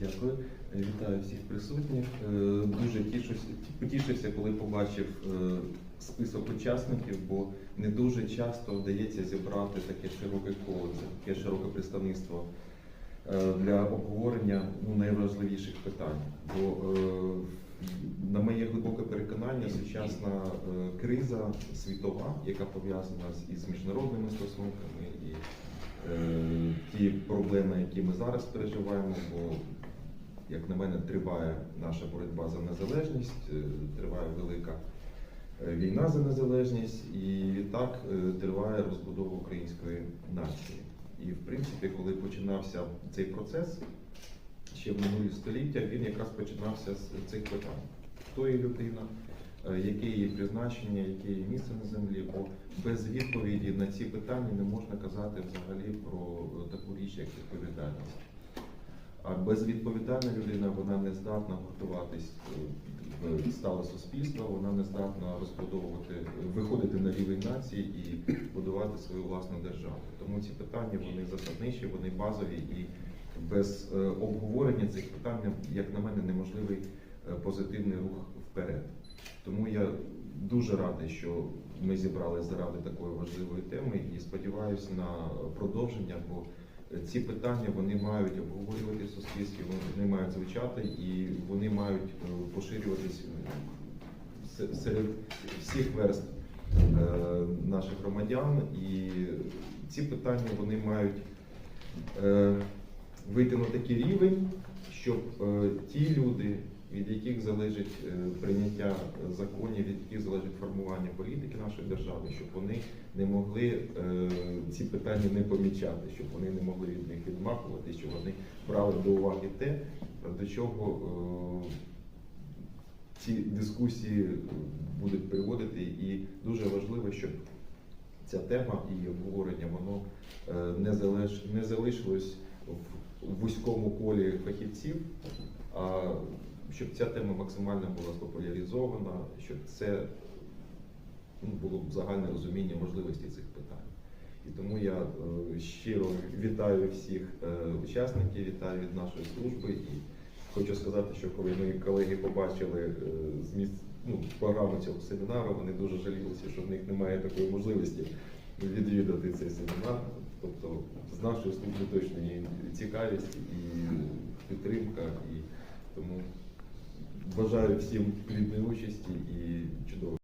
Дякую. Вітаю всіх присутніх. Е, Дуже тішуся, потішився, коли побачив е, список учасників, бо не дуже часто вдається зібрати таке широке коло, таке широке представництво е, для обговорення ну, найважливіших питань. Бо, на моє глибоке переконання, сучасна криза світова, яка пов'язана із міжнародними стосунками і ті проблеми, які ми зараз переживаємо, бо як на мене, триває наша боротьба за незалежність, е, триває велика е, війна за незалежність, і відтак е, триває розбудова української нації. І в принципі, коли починався цей процес, ще в минулі століття, він якраз починався з цих питань. Хто є людина, яке її призначення, яке її місце на землі, бо без відповіді на ці питання не можна казати взагалі про е, таку річ, як відповідальність. А безвідповідальна людина вона не здатна гуртуватись е, в стале суспільство, вона не здатна розбудовувати, виходити на рівень нації і будувати свою власну державу. Тому ці питання вони засадничі, вони базові і без е, обговорення цих питань, як на мене, неможливий е, позитивний рух вперед. Тому я дуже радий, що ми зібрали заради такої важливої теми і сподіваюся на продовження. бо ці питання вони мають обговорювати в суспільстві, вони мають звучати і вони мають е, поширюватись е, серед всіх верств е, наших громадян. І ці питання вони мають вийти на такий рівень, щоб ті люди, від яких залежить е, прийняття законів, від яких залежить формування політики нашої держави, щоб вони не могли е, ці питання не помічати, щоб вони не могли від них відмахувати, щоб вони брали до уваги те, до чого е, ці дискусії будуть приводити. І дуже важливо, щоб ця тема і обговорення воно не, залиш, не залишилось в вузькому колі фахівців, щоб ця тема максимально була популяризована, щоб це ну, було б загальне розуміння можливості цих питань. І тому я е, щиро вітаю всіх е, учасників, вітаю від нашої служби. І хочу сказати, що коли мої колеги побачили е, зміст ну, програму цього семінару, вони дуже жалілися, що в них немає такої можливості відвідати цей семінар. Тобто з нашої служби точно є цікавість і підтримка, і тому бажаю всім плідної участі і чудово.